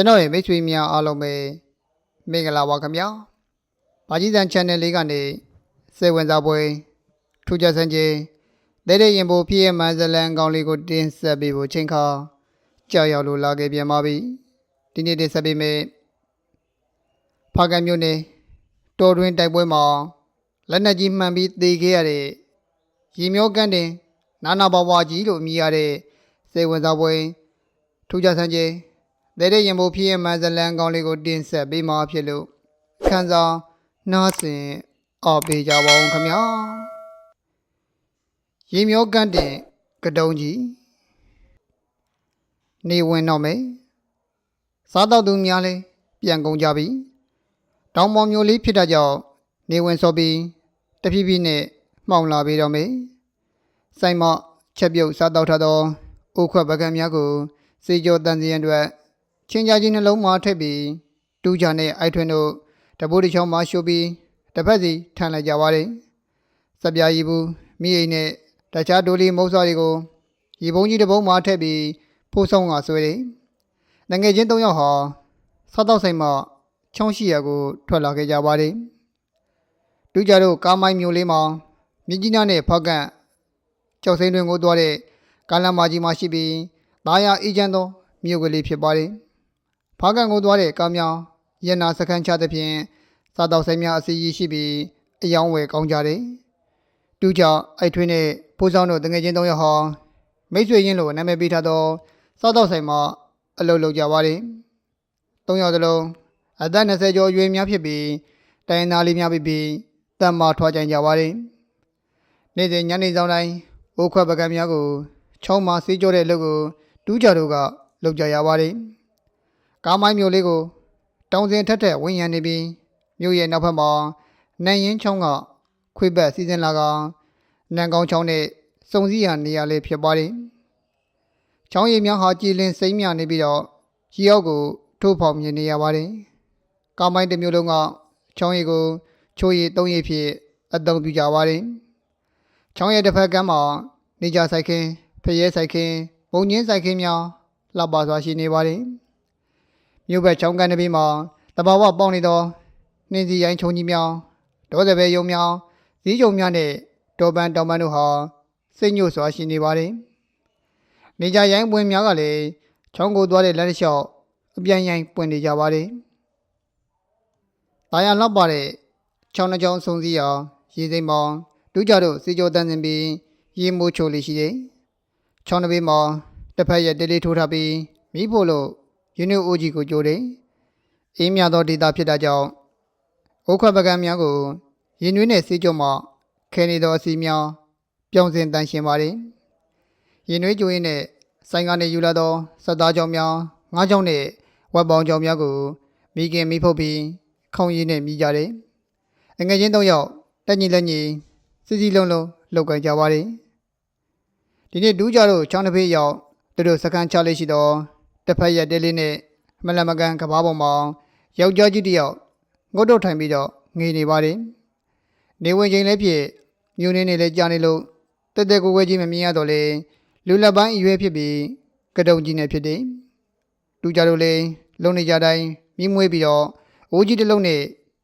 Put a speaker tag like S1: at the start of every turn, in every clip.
S1: ကျွန်တော်ရဲ့မိတ်ဆွေများအားလုံးပဲမင်္ဂလာပါခင်ဗျာဘာကြီးစံ channel လေးကနေစေဝင်စားပွဲထူးခြားစံချင်းတဲ့တဲ့ရင်ပိုဖြစ်ရမှန်ဇလန်ကောင်းလေးကိုတင်ဆက်ပေးဖို့ချိန်ခါကြောက်ရောက်လို့လာခဲ့ပြန်ပါပြီဒီနေ့တင်ဆက်ပေးမယ်ဖားကံမျိုးနေတော်တွင်တိုက်ပွဲမှာလက်နက်ကြီးမှန်ပြီးသေခဲ့ရတဲ့ရီမျိုးကန်းတင်နာနာဘဝကြီးလို့အမည်ရတဲ့စေဝင်စားပွဲထူးခြားစံချင်း တဲ့တဲ့ရင်မိုးဖြစ်ရမှန်ဇလန်ကောင်းလေးကိုတင်ဆက်ပေးမှာဖြစ်လို့ခန်းစားနားဆင်အော်ပေးကြပါဦးခင်ဗျာရေမျောကန့်တင်ကတုံးကြီးနေဝင်တော့မယ်စားတော့သူများလဲပြန်ကုန်ကြပြီတောင်ပေါ်မျိုးလေးဖြစ်တာကြောင့်နေဝင်စောပြီးတဖြည်းဖြည်းနဲ့မှောင်လာပြီးတော့မယ်ဆိုင်မချက်ပြုတ်စားတော့ထသောအိုခွက်ပကံများကိုစေကြောတန်စီရန်အတွက် ချင်းကြကြီးနှလုံးမှာထည့်ပြီးတူးချနဲ့အိုက်ထွင်းတို့တပိုးတစ်ချောင်းမှာရှို့ပြီးတစ်ဖက်စီထန်လိုက်ကြပါတယ်။စပြာရီဘူးမိအိမ်နဲ့တခြားဒိုလီမုတ်စားတွေကိုရေပုံးကြီးတစ်ပုံးမှာထည့်ပြီးဖိုးဆောင်ကဆွဲတယ်။ငငယ်ချင်း၃ယောက်ဟာစားတော့ဆိုင်မှာချောင်းရှိရကိုထွက်လာခဲ့ကြပါတယ်။တူးကြတို့ကားမိုင်းမျိုးလေးမှာမြကြီးနားနဲ့ဖောက်ကန့်ကြောက်စိမ့်တွင်ကိုသွားတဲ့ကားလမ်းမကြီးမှာရှိပြီးသားရအေးချမ်းသောမြို့ကလေးဖြစ်ပါတယ်။ ဖားကန်ကိုသွားတဲ့ကားများရန်နာစခန်းချသဖြင့်စားတော့ဆိုင်များအစီအီးရှိပြီးအယောင်းဝယ်ကောင်းကြတယ်။တူကြအိုက်ထွင်းနဲ့ဖိုးဆောင်တို့တငယ်ချင်း၃ယောက်ဟာမိတ်ဆွေရင်းလိုနာမည်ပေးထားသောစားတော့ဆိုင်မှာအလုပ်လုပ်ကြပါတယ်။၃ယောက်သလုံးအသက်20ကျော်အရွယ်များဖြစ်ပြီးတိုင်းသားလေးများပြီးပြီးတမ်းမာထွားကြကြပါတယ်။နေ့စဉ်ညနေဆောင်တိုင်းအိုးခွက်ပကံများကိုချောင်းမှာစေးကြောတဲ့လုပ်ကိုတူးကြတို့ကလုပ်ကြရပါတယ်။ ကားမိုင်းမျိုးလေးကိုတောင်စင်ထက်ထက်ဝင်းရံနေပြီးမြို့ရဲ့နောက်ဘက်မှာနန်ရင်ချောင်းကခွေးဘက်စီစဉ်လာကနန်ကောင်းချောင်းနဲ့စုံစည်းရနေရာလေးဖြစ်ပါတယ်။ချောင်းရည်များဟာကြည်လင်စိမ့်မြနေပြီးတော့ကြီးရောက်ကိုထိုးဖောက်မြင်နေရပါတယ်။ကားမိုင်းတစ်မျိုးလုံးကချောင်းရည်ကိုချိုးရည်သုံးရည်ဖြစ်အသုံးပြုကြပါတယ်။ချောင်းရည်တစ်ဖက်ကမ်းမှာနေကြဆိုင်ခင်းဖရဲဆိုင်ခင်းဘုံချင်းဆိုင်ခင်းများလှပစွာရှိနေပါတယ်။ မြို့ဘက်ချောင်းကန်တစ်ပြီးမှာတဘာဝပေါက်နေသောနှင်းစီရိုင်းချုံကြီးများဒေါ်စပယ်ယုံများဇီးကြုံများနဲ့တောပန်းတောင်ပန်းတို့ဟာစိတ်ညှို့စွာရှိနေပါတယ်။နေကြရိုင်းပွင့်များကလည်းချောင်းကိုသွားတဲ့လက်တစ်လျှောက်အပြန်ရိုင်းပွင့်နေကြပါတယ်။တာယာလောက်ပါတဲ့ချောင်းနှချောင်းဆုံစည်းရာရေစိမ်မောင်ဒူးကြတို့စီကြောတန်းစင်ပြီးရေမိုးချိုလေးရှိတယ်။ချောင်းတစ်ဘေးမှာတစ်ဖက်ရဲ့တေးလေးထိုးထားပြီးမိဖို့လို့ ယူနီအိုဂျီကိုကြိုးတယ်။အေးမြသောဒေတာဖြစ်တာကြောင့်အိုးခွက်ပကံများကိုရင်နွေးနဲ့စေးကြုံမှခဲနေသောအစီများပြောင်းစင်တန်ရှင်ပါတယ်။ရင်နွေးကြိုးရင်းနဲ့ဆိုင်ကနေယူလာသောစက်သားကြောင်များငါးကြောင်နဲ့ဝက်ပေါင်ကြောင်များကိုမိခင်မိဖုတ်ပြီးခေါင်းရည်နဲ့မိကြတယ်။အငယ်ချင်း၃ယောက်တက်ညီလက်ညီစီစီလုံးလုံးလောက်ကြကြပါတယ်။ဒီနေ့ဒူးကြတို့ချောင်းတစ်ဖေးရောက်သူတို့စကန်ချလေးရှိသော တစ်ဖက်ရက်တဲလေးနဲ့မလမကန်ကဘာပေါ်မှာယောက်ျားကြီးတစ်ယောက်ငုတ်တော့ထိုင်ပြီးတော့ငေနေပါတယ်။နေဝင်ချိန်လည်းဖြစ်မြူနေနေလည်းကြာနေလို့တက်တက်ကိုကိုကြီးမမြင်ရတော့လေလူလက်ပိုင်းအရွယ်ဖြစ်ပြီးကတုံကြီးနဲ့ဖြစ်တယ်။တူကြတို့လည်းလုံနေကြတိုင်းမြင်းမွေးပြီးတော့အိုးကြီးတစ်လုံးနဲ့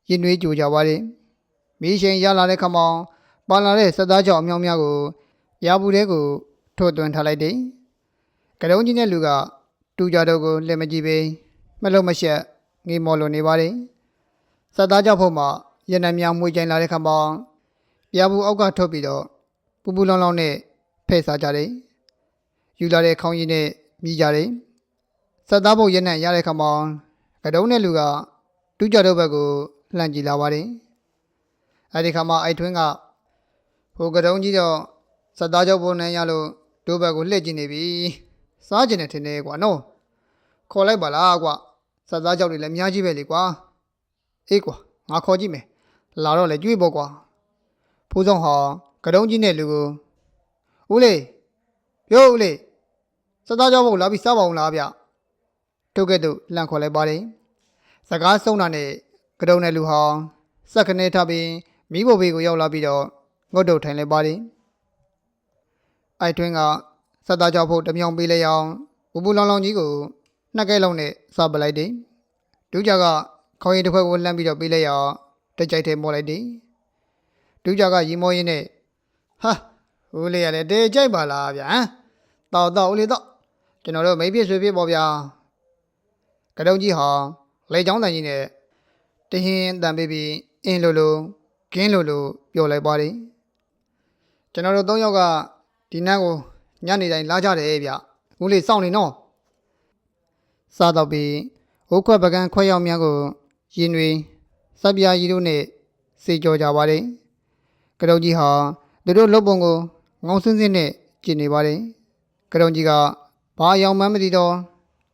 S1: ရင်နွေးကြိုကြပါတယ်။မီးရှင်ရလာတဲ့ခမောင်ပါလာတဲ့စက်သားကြောင်အမြောင်းများကိုရာဘူးတဲကိုထိုးသွင်းထားလိုက်တယ်။ကတုံကြီးနဲ့လူက တူကြတော့ကိုလက်မကြည့်ပဲမလုံးမရှက်ငေးမော်လို့နေပါတယ်။စက်သားကြောင့်ဖို့မှရနံများမွေးကြိုင်လာတဲ့ခမောင်ပြာဘူးအောက်ကထုတ်ပြီးတော့ပူပူလောင်လောင်နဲ့ဖဲ့စားကြတယ်။ယူလာတဲ့ခေါင်းရည်နဲ့မြည်ကြတယ်။စက်သားဘုတ်ရနံရတဲ့ခမောင်ကတုံးနဲ့လူကတူကြတော့ဘက်ကိုလှမ်းကြည့်လာပါတယ်။အဲဒီခါမှာအိုက်ထွင်းကဟိုကတုံးကြီးတော့စက်သားကြောင့်ပုံနဲ့ရလို့ဒိုးဘက်ကိုလှည့်ကြည့်နေပြီ။ စားကျင်တယ်ထင်တယ်ကွာနော်။ခေါ်လိုက်ပါလားကွာ။စက်သားကြောင့်တွေလည်းအများကြီးပဲလေကွာ။အေးကွာငါခေါ်ကြည့်မယ်။လာတော့လေကြွေးပေါ့ကွာ။ဖိုးဆောင်ဟာကတုံးကြီးနဲ့လူကိုဦးလေးပြောဦးလေးစက်သားကြောင့်ဘုတ်လာပြီးစားပါအောင်လားဗျ။ထုတ်ခဲ့သူလှန်ခေါ်လိုက်ပါတယ်။စကားဆုံးတာနဲ့ကတုံးနဲ့လူဟာစက်ခနဲထပြီးမိဘဘေးကိုရောက်လာပြီးတော့ငုတ်တုတ်ထိုင်လိုက်ပါတယ်။အိုက်ထွင်းက စက်သားကြောင့်ဖို့တမြောင်ပေးလိုက်အောင်ဘူဘူလောင်လောင်ကြီးကိုနှစ်ကဲလုံးနဲ့စားပလိုက်တယ်ဒူးကြကခေါင်းရည်တစ်ခွက်ကိုလှမ်းပြီးတော့ပေးလိုက်ရအောင်တက်ကြိုက်ထဲမော်လိုက်တယ်ဒူးကြကရီမောရင်းနဲ့ဟာဦးလေးရလေတေကြိုက်ပါလားဗျာဟမ်တောက်တောက်ဦးလေးတော့ကျွန်တော်တို့မိတ်ဖြစ်ဆွေဖြစ်ပေါ့ဗျာကတုံးကြီးဟာလေချောင်းတန်ကြီးနဲ့တဟင်းတန်ပေးပြီးအင်းလိုလိုဂင်းလိုလိုပြောလိုက်ပါတယ်ကျွန်တော်တို့သုံးယောက်ကဒီနန်းကို ညနေတိုင်းလာကြတယ်ဗျဦးလေးစောင့်နေနော်စားတော့ပြီးဟိုးခွက်ပကံခွက်ရောက်များကိုရင်တွေစပ်ပြားကြီးတို့နဲ့စေကြောကြပါတယ်ကရုံကြီးဟာသူတို့လုပ်ပုံကိုငေါစင်းစင်းနဲ့ကြည့်နေပါတယ်ကရုံကြီးကဘာအယောင်မှန်းမသိတော့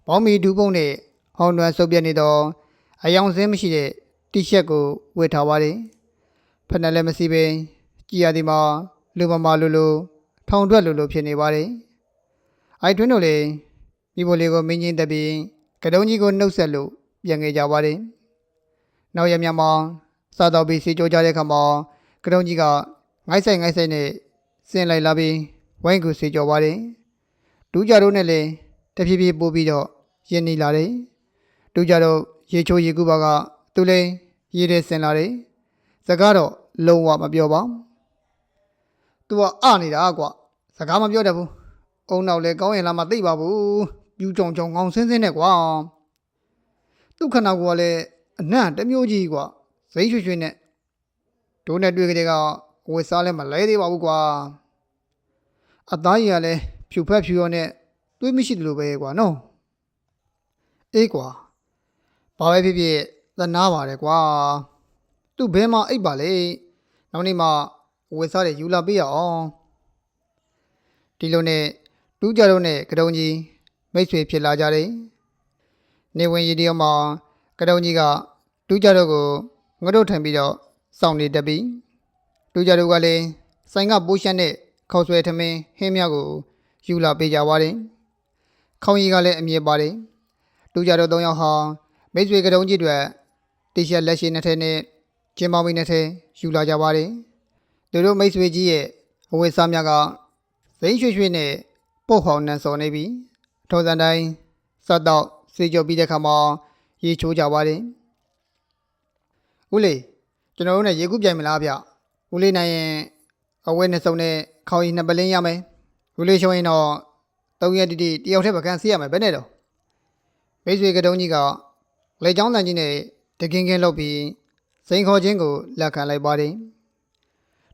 S1: ဘောင်းမီဒူးပုံနဲ့ဟောင်းတွန်းဆုပ်ပြက်နေတော့အယောင်စင်းမရှိတဲ့တီရှပ်ကိုဝတ်ထားပါတယ်ဖက်နယ်လည်းမရှိပဲကြည်ရသည်မှာလူမမာလူလူ ထောင်ထွက်လူလူဖြစ်နေပါတယ်အိုက်ထွန်းတို့လည်းမိဖို့လေးကိုမင်းချင်းတက်ပြီးကတုံးကြီးကိုနှုတ်ဆက်လို့ပြန်ခဲ့ကြပါတယ်။နောက်ရမြမှာစားတော့ပြီးစီကြိုးကြတဲ့ခါမှာကတုံးကြီးကငိုက်ဆိုင်ငိုက်ဆိုင်နဲ့ဆင်းလိုက်လာပြီးဝိုင်းကူစီကြောပါတယ်။ဒူးကြတို့နဲ့လည်းတဖြည်းဖြည်းပို့ပြီးတော့ရင်းနေလာတယ်။ဒူးကြတို့ရေချိုးရေကူပါကသူလည်းရေးတဲ့ဆင်လာတယ်။စကားတော့လုံးဝမပြောပါဘူး။ तू ကအနေတာကွာ စကားမပြောတတ်ဘူး။အုံနောက်လဲကောင်းရင်လားမသိပါဘူးပြူကြောင်ကြောင်ကောင်းဆင်းဆင်းနဲ့ကွာသူ့ခန္ဓာကိုယ်ကလည်းအနံ့တစ်မျိုးကြီးကွာဇိမ့်ရွှေရွှေနဲ့ဒိုးနဲ့တွေ့ကြတဲ့ကဝစ်စားလဲမလဲသေးပါဘူးကွာအသားကြီးကလည်းဖြူဖက်ဖြူရောနဲ့တွေးမရှိတယ်လို့ပဲကွာနော်အေးကွာဘာပဲဖြစ်ဖြစ်သနာပါတယ်ကွာသူ့ဘဲမှာအိပ်ပါလေနောက်နေ့မှဝစ်စားတွေယူလာပေးရအောင် ဒီလိုနဲ့တူးကြတော့နဲ့ကတုံကြီးမိတ်ဆွေဖြစ်လာကြတယ်။နေဝင်ရီဒီယိုမှာကတုံကြီးကတူးကြတော့ကိုငတို့ထန်ပြီးတော့စောင့်နေတတ်ပြီးတူးကြတော့ကလည်းဆိုင်ကပိုးရှက်နဲ့ခေါက်ဆွဲထမင်းဟင်းမြကိုယူလာပေးကြပါတယ်။ခေါင်းကြီးကလည်းအမြဲပါတယ်။တူးကြတော့သုံးယောက်ဟာမိတ်ဆွေကတုံကြီးတွေတီရှပ်လက်ရှိနှစ်ထည်နဲ့ကျင်းပေါင်းပြီးနှစ်ထည်ယူလာကြပါတယ်။သူတို့မိတ်ဆွေကြီးရဲ့အဝတ်စားများက စိမ့်ရွှေရွှေနဲ့ပုတ်ဟောင်းနန်စော်နေပြီထောစံတိုင်းစတ်တော့စေကြောပြီးတဲ့ခါမှာရေချိုးကြပါတယ်ဦးလေးကျွန်တော်တို့နဲ့ရေကူးပြိုင်မလားဗျဦးလေးနိုင်ရင်အဝဲနှစ်စုံနဲ့ခေါင်းကြီးနှစ်ပလင်းရမယ်ဦးလေးရှုံးရင်တော့သုံးရက်တိတိတယောက်တည်းပကန်းစီးရမယ်ဘယ်နဲ့တော့မိတ်ဆွေကတုံးကြီးကလေချောင်းတန်ကြီးနဲ့တကင်းကင်းလုပ်ပြီးစိန်ခေါ်ခြင်းကိုလက်ခံလိုက်ပါတယ်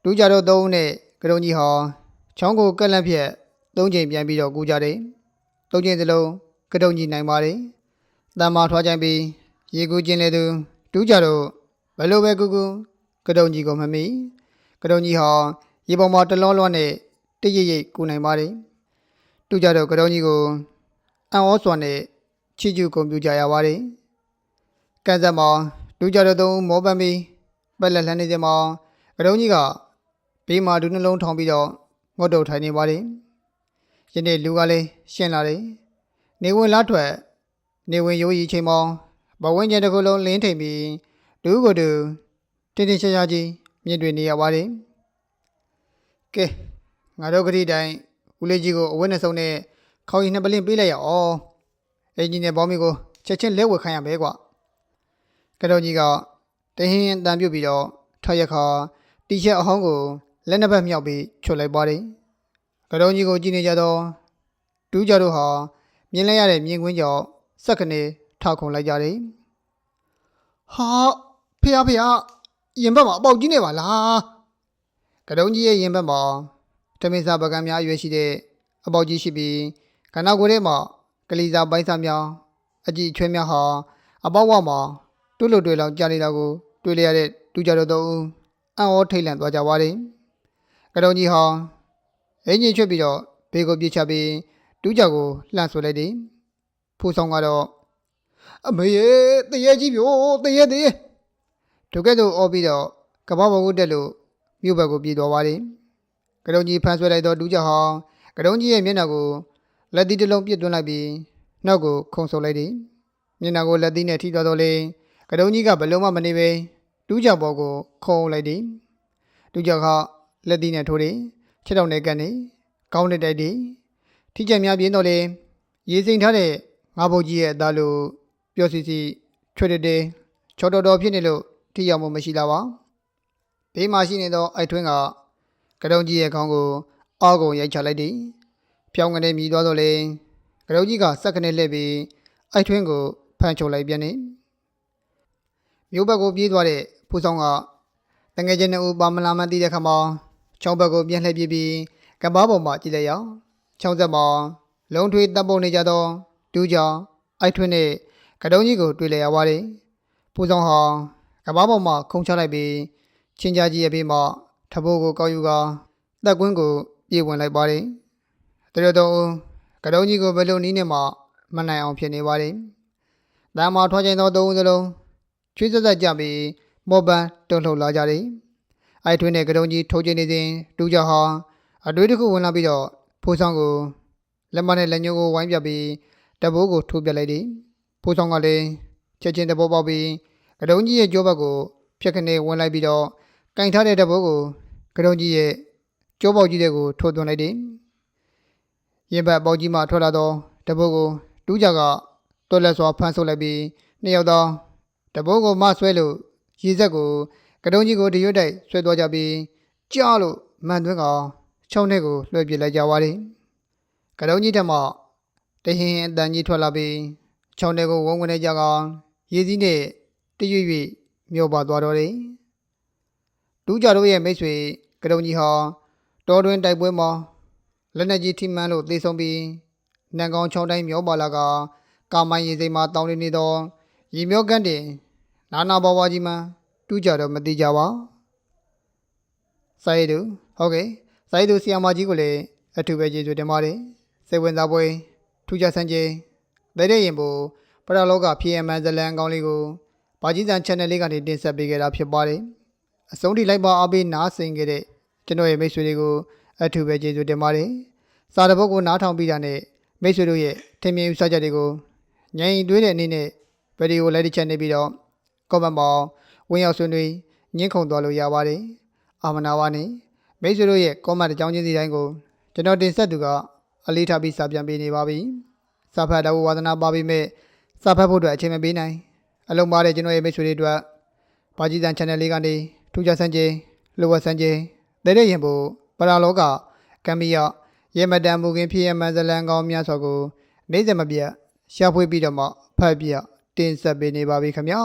S1: တူးကြတော့သုံးဦးနဲ့ကတုံးကြီးဟာ ချောင်းကိုကက်လက်ဖြက်သုံးချိန်ပြန်ပြီးတော့ကူကြတယ်။သုံးချိန်စလုံးကတုံကြီးနိုင်ပါတယ်။တမ်းမာထွားကြိုင်ပြီးရေကူးခြင်းလေသူတူးကြတော့ဘယ်လိုပဲကူကူကတုံကြီးကိုမမီကတုံကြီးဟာရေပေါ်မှာတလောလောနဲ့တရိပ်ရိပ်ကူနိုင်ပါတယ်။တူးကြတော့ကတုံကြီးကိုအံ့ဩစွာနဲ့ချီကျူးကုန်ပြကြရပါတယ်။ကဲဆက်မှာတူးကြတော့သုံးမောပန်းပြီးပက်လက်လှမ်းနေစမှာကတုံကြီးကဘေးမှာဒူးနှလုံးထောင်ပြီးတော့ ငုတ်တုတ်ထိုင်နေပါတယ်။ယနေ့လူကလည်းရှင်းလာတယ်။နေဝင်လားထွက်နေဝင်ရိုးရီချိန်မောင်းဘဝင်းကျင်တစ်ခုလုံးလင်းထိန်ပြီးဒူးကိုတူတင်းတင်းရှားရှားကြီးမြင့်တွင်နေရပါတယ်။ကဲငါတို့ကတိတိုင်းဦးလေးကြီးကိုအဝတ်နဲ့စုံနဲ့ခေါင်းကြီးနှစ်ပလင်းပေးလိုက်ရအောင်။အင်ဂျင်နဲ့ဘောင်းမီကိုချက်ချင်းလဲဝယ်ခိုင်းရမယ်ကွ။ကတော်ကြီးကတဟင်းတန်ပြုတ်ပြီးတော့ထောက်ရက်ခါတီရှပ်အဟောင်းကို လက်နှစ်ဖက်မြောက်ပြီးချွတ်လိုက်ပါတယ်။ကတုံးကြီးကိုကြည့်နေကြတော့တူးကြတို့ဟာမြင်လိုက်ရတဲ့မြင်ကွင်းကြောင့်စက်ကနေထောက်ခုံလိုက်ကြတယ်။ဟာဖေဟာဖေဟာရင်ဘက်မှာအပေါက်ကြီးနေပါလား။ကတုံးကြီးရဲ့ရင်ဘက်မှာတမင်စာပကံများအရွယ်ရှိတဲ့အပေါက်ကြီးရှိပြီးခန္ဓာကိုယ်ထဲမှာကလေးစားပိုင်းစားများအကြည့်အချွဲများဟာအပေါက်ဝမှာတွတ်လို့တွေ့လောက်ကြာနေတာကိုတွေ့လျရတဲ့တူးကြတို့သုံးဦးအံ့ဩထိတ်လန့်သွားကြပါတယ်။ ကတုံကြီးဟာအင်ဂျင်ချွတ်ပြီးတော့ဘေးကိုပြေးချပြီးတူးကြကိုလှန့်ဆွဲလိုက်တယ်။ဖိုးဆောင်ကတော့အမေရဲ့တရေကြီးပြိုတရေတရေဒုကဲ့သို့အော်ပြီးတော့ကပောက်ဘကုတ်တက်လို့မြို့ဘက်ကိုပြေးသွားပါတယ်။ကတုံကြီးဖမ်းဆွဲလိုက်တော့တူးကြဟာကတုံကြီးရဲ့မျက်နှာကိုလက်သီးတစ်လုံးပြစ်သွင်းလိုက်ပြီးနောက်ကိုခုံဆုပ်လိုက်တယ်။မျက်နှာကိုလက်သီးနဲ့ထိသွားတော့လေကတုံကြီးကဘလုံးမမနေပဲတူးကြပေါ်ကိုခုံလိုက်တယ်။တူးကြက လက်သီးနဲ့ထိုးတယ်။ခြေထောက်နဲ့ကန်တယ်။ကောင်းတဲ့တိုက်တယ်။ထိကြက်များပြင်းတော့လေရေစိမ်ထားတဲ့ငငါဘုတ်ကြီးရဲ့အသားလို့ပြောစီစီချွတ်တဲ့ချောတော်တော်ဖြစ်နေလို့ထိရောက်မှုမရှိလာပါဘေးမှာရှိနေသောအိုက်ထွင်းကကတုံကြီးရဲ့ခေါင်းကိုအောက်ကိုရိုက်ချလိုက်သည်ဖြောင်းကနေမြည်သွားတော့လေကတုံကြီးကစက်ကနေလှည့်ပြီးအိုက်ထွင်းကိုဖမ်းချုပ်လိုက်ပြန်နေမြို့ဘက်ကိုပြေးသွားတဲ့ဖူဆောင်ကတငယ်ချင်းနှစ်ဦးပါမလာမှန်းသိတဲ့ခါမှာ ချောင်းဘက်ကိုပြန်လှည့်ပြေးပြီးကပ္ပပေါ်မှာကြည့်လိုက်ရအောင်ချောင်းဆက်မှာလုံးထွေးတပ်ပုံနေကြသောဒူးကြောင်အိုက်ထွင်းနဲ့ကတုံကြီးကိုတွေ့လည်ရပါတယ်ဖူဆောင်ဟာကပ္ပပေါ်မှာခုံချလိုက်ပြီးချင်းကြကြီးရဲ့ဘေးမှာထဘိုးကိုကောက်ယူကာတက်ကွင်းကိုပြေးဝင်လိုက်ပါတယ်တရတော်ကတုံကြီးကိုဘယ်လိုနည်းနဲ့မှမနိုင်အောင်ဖြစ်နေပါတယ်တမ်းမှာထွားချိန်သောသုံးဦးစလုံးချွေးဆက်ဆက်ကြပြီးမော်ပန်တုံလှုပ်လာကြတယ် အိုက်ထွင်းနဲ့ကတုံကြီးထိုးကျနေစဉ်ဒူးကြောင်ဟာအတွေးတစ်ခုဝင်လာပြီးတော့ဖိုးဆောင်ကိုလက်မနဲ့လက်ညှိုးကိုဝိုင်းပြပြီးတဘိုးကိုထိုးပြလိုက်တယ်ဖိုးဆောင်ကလည်းချက်ချင်းတဘောပေါက်ပြီးကတုံကြီးရဲ့ကြောဘက်ကိုဖြက်ခနဲ့ဝင်လိုက်ပြီးတော့ကင်ထားတဲ့တဘိုးကိုကတုံကြီးရဲ့ကြောပေါက်ကြီးတဲ့ကိုထိုးသွင်းလိုက်တယ်ရင်ဘတ်ပေါက်ကြီးမှထွက်လာတော့တဘိုးကိုဒူးကြောင်ကတော်လက်စွာဖမ်းဆုပ်လိုက်ပြီးနှစ်ယောက်သောတဘိုးကိုမဆွဲလို့ရေဆက်ကို ကတုံကြီးကိုတရွတ်တိုက်ဆွဲသွားကြပြီးကြားလို့မှန်သွင်းကောင်ခြုံနဲ့ကိုလွှဲပြလိုက်ကြပါတယ်ကတုံကြီးထက်မှတဟင်းအတန်ကြီးထွက်လာပြီးခြုံနဲ့ကိုဝုန်းဝင်နေကြကောင်ရေစည်းနဲ့တရွရွမျောပါသွားတော့တယ်ဒူးကြတို့ရဲ့မိတ်ဆွေကတုံကြီးဟာတော်တွင်တိုက်ပွဲမှာလက်နက်ကြီးထိမှန်လို့သေဆုံးပြီးနန်ကောင်ချောင်းတိုင်းမျောပါလာကကာမိုင်းရေစိမ်မှာတောင်းနေနေသောရေမျောကန်းတင်နာနာဘဝကြီးမှ တူးကြတော့မတိကြပါစာရည်သူဟုတ်ကဲ့စာရည်သူဆီယမကြီးကိုလည်းအထူးပဲကျေးဇူးတင်ပါတယ်စိတ်ဝင်စားပွဲထူးခြားဆန်းကျင်တဲ့တဲ့ရင်ပို့ပရလောက PMN ဇလန်ကောင်းလေးကိုဘာကြီးစံ channel လေးကနေတင်ဆက်ပေးခဲ့တာဖြစ်ပါတယ်အဆုံးထိလိုက်ပါအားပေးနားဆင်ခဲ့တဲ့ကျွန်တော်ရဲ့မိတ်ဆွေတွေကိုအထူးပဲကျေးဇူးတင်ပါတယ်စာတပုတ်ကိုနားထောင်ပြီးတာနဲ့မိတ်ဆွေတို့ရဲ့ထင်မြင်ယူဆချက်တွေကိုညင်တွေးတဲ့အနေနဲ့ဗီဒီယိုလိုက်တစ်ချက်နေပြီးတော့ comment မှာ ဝင်ရောက်ဆွေးနွေးညှင်းခုန်သွားလို့ရပါတယ်အာမနာပါနဲ့မိတ်ဆွေတို့ရဲ့ comment အကြောင်းချင်းစီတိုင်းကိုကျွန်တော်တင်ဆက်သူကအလေးထားပြီးစာပြန်ပေးနေပါပြီစာဖတ်တော်ဝါသနာပါပြီမဲ့စာဖတ်ဖို့အတွက်အချိန်မပေးနိုင်အလုံးပါတဲ့ကျွန်တော်ရဲ့မိတ်ဆွေတွေအတွက်ဘာကြီးတန် channel လေးကနေထူးခြားဆန်းကျင်လိုဝက်ဆန်းကျင်တဲ့တဲ့ရင်ဖို့ပရာလောကကံမီယရေမတန်မူခင်ဖြစ်ရမှန်ဇလန်ကောင်းများစွာကိုနေ့စဉ်မပြတ်ရှာဖွေပြီးတော့မှဖတ်ပြတင်ဆက်ပေးနေပါပြီခင်ဗျာ